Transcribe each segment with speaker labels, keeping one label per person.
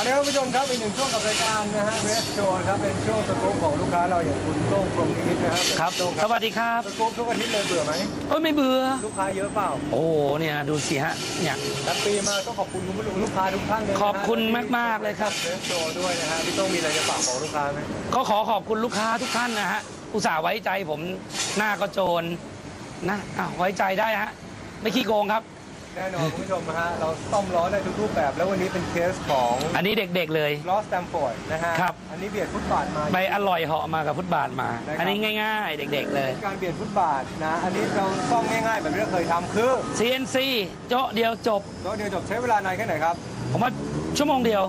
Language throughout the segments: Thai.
Speaker 1: เอาละครับผู้ชมครับอีกหนึ่งช่วงกับรายการนะฮะเรสโชว์ครับเป็นช่วงสกู๊ปของลูกค้าเราอย่างคุณโต้งพรหมนิมิตนะครับ
Speaker 2: ครับ
Speaker 1: โต้ง
Speaker 2: สวัสดีครับ
Speaker 1: สกู๊ปทุกอาทิตย์เลยเบื่อไหม
Speaker 2: เอ้ยไม่เบื่อ
Speaker 1: ลูกค้าเยอะเปล่า
Speaker 2: โอ้โหเนี่ยดูสิฮะเนี่ย
Speaker 1: แฮปปี้มากก็ขอบคุณคุณผู้ชมลูกค้าทุกท่านเลยนะฮะ
Speaker 2: ขอบคุณมากๆเลยครับ
Speaker 1: เรสโชว์ด้วยนะฮะพี่โต้งมีอะไรจะฝากบอกลูกค้าไหม
Speaker 2: ก็ขอขอบคุณลูกค้าทุกท่านนะฮะอุตส่าห์ไว้ใจผมหน้าก็โจรนะอะไว้ใจได้ฮะไม่ขี้โกงครับ
Speaker 1: แน่นอนคุณผู้ชมนะฮะเราซ่อมล้อได้ทุกรูปแบบ แล้ววันนี้เป็นเคสของ
Speaker 2: อันนี้เด็กๆเลย
Speaker 1: ล้อสแตมฟอร์ดนะฮะ
Speaker 2: ครับ
Speaker 1: อันนี้เบียดฟุตบาทมา
Speaker 2: ไปอร่อยเหาะมากับฟุตบาทมา
Speaker 1: ได้ครับ
Speaker 2: อันนี้ง่ายๆ เด็กๆเลย
Speaker 1: การเบียดฟุตบาทนะ อันนี้เราซ่อมง่ายๆแบบที่เราเคยทำคือ
Speaker 2: CNC โจ๊ะเดียวจบ
Speaker 1: ล้อเดียวจบใช้เวลานานแค่ไหนครับ
Speaker 2: ผมว่าชั่วโมงเดียว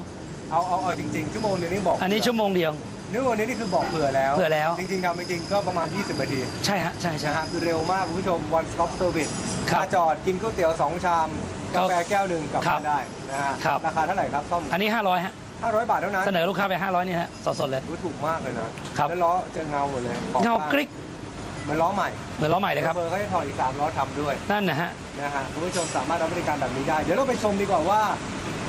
Speaker 1: เอาเอาเอาจริงๆชั่วโมงเดียวนี่บอก
Speaker 2: อันนี้ชั่วโมงเดียว
Speaker 1: นึกว่านี้นี่คือบอกเผื่อแล้ว
Speaker 2: เผื่อแล้ว
Speaker 1: จริงๆทำจริงๆก็ประมาณ 20 นาที
Speaker 2: ใช่ฮะ ใช่ใช่
Speaker 1: นะฮะคือเร็วมากคุณผู้ชม one stop service
Speaker 2: ครับ
Speaker 1: มาจอดกินก๋วยเตี๋ยว2ชาม
Speaker 2: ครั
Speaker 1: กา
Speaker 2: บ
Speaker 1: แฟแก้วหนึ่งกลับ
Speaker 2: ครั
Speaker 1: มา
Speaker 2: บ
Speaker 1: ได้นะฮะ
Speaker 2: ครับ
Speaker 1: ราคาเท่าไหร่ครับซ่อม
Speaker 2: อันนี้ 500ฮะ
Speaker 1: 500 บาทเท่านั้น
Speaker 2: เสนอลูกค้าไป 500นี่ฮะสดๆเลย
Speaker 1: รู้ถูกมากเลยนะครับ แล้วล้อจะเงาหมดเลยขอบ
Speaker 2: เงา
Speaker 1: ข้
Speaker 2: กริ๊ก
Speaker 1: เหมือนล้อใหม่
Speaker 2: เหมือนล้อใหม่เลยครับ
Speaker 1: เบอร์เขาจะถอดอีก3ล้อทำด้วย
Speaker 2: นั่นนะฮะ
Speaker 1: นะฮะคุณผู้ชมสามารถรับบริการแบบนี้ได้ เดี๋ยวเราไปชมดีกว่าว่า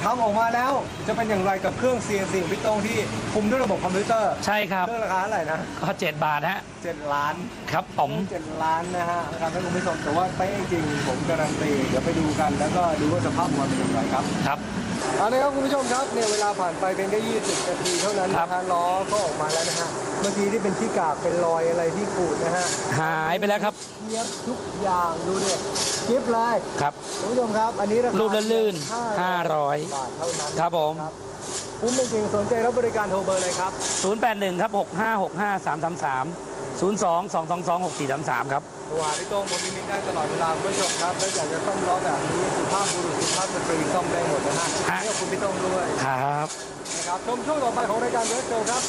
Speaker 1: ทำออกมาแล้ว จะเป็นอย่างไรกับเครื่อง CNC ของพี่โต้งที่คุมด้วยระบบคอมพิวเตอร์
Speaker 2: ใช่ครับ
Speaker 1: เครื่องราคาเท่าไหร่นะ
Speaker 2: ก็7บาทฮะ
Speaker 1: 7ล้าน
Speaker 2: ครับผม
Speaker 1: เจ็ดล้านนะฮะนะครับให้คุณผู้ชมแต่ว่าเป๊ะจริงผมการันตีเดี๋ยวไปดูกัน แล้วก็ดูว่าสภาพมันเป็นอย่างไรครับ
Speaker 2: ครับ
Speaker 1: เอาละครับคุณผู้ชมครับเนี่ยเวลาผ่านไปเป็นแค่ 20 นาทีเท่านั้น
Speaker 2: ครั
Speaker 1: นะ
Speaker 2: บ
Speaker 1: ฮะล้อก็ออกมาแล้วนะฮะเมื่อกี้ที่เป็นที่กากเป็นรอยอะไรที่ขูดนะฮะ
Speaker 2: หายไปแล้วครับ
Speaker 1: เทียบทุกอย่างดูดิกิฟต์เลย
Speaker 2: ครับ
Speaker 1: คุณผู้ชมครับ อันนี้ราคา
Speaker 2: รูปลื่นๆ
Speaker 1: 500
Speaker 2: 500
Speaker 1: บาทเท่านั้น
Speaker 2: ครับผม
Speaker 1: คุ้มจริงๆสนใจรับบริการโทรเบอร์เลยครับ
Speaker 2: 081ครับ6565 333 02 222 6433 ครับ
Speaker 1: โทรหาพี่โต้งผมมีมิตได้ตลอดเวลาคุณผู้ชมครับแล้วอยากจะซ่อมล้อแบบนี้สุภาพบุรุษสุภาพสตรีซ่อมได้หมดนะฮะ
Speaker 2: ฮะ
Speaker 1: ขอบคุณพี่โต้งด้วย
Speaker 2: ครับ
Speaker 1: นะครับชมช่วงต่อไปของรายการเวสโซครับ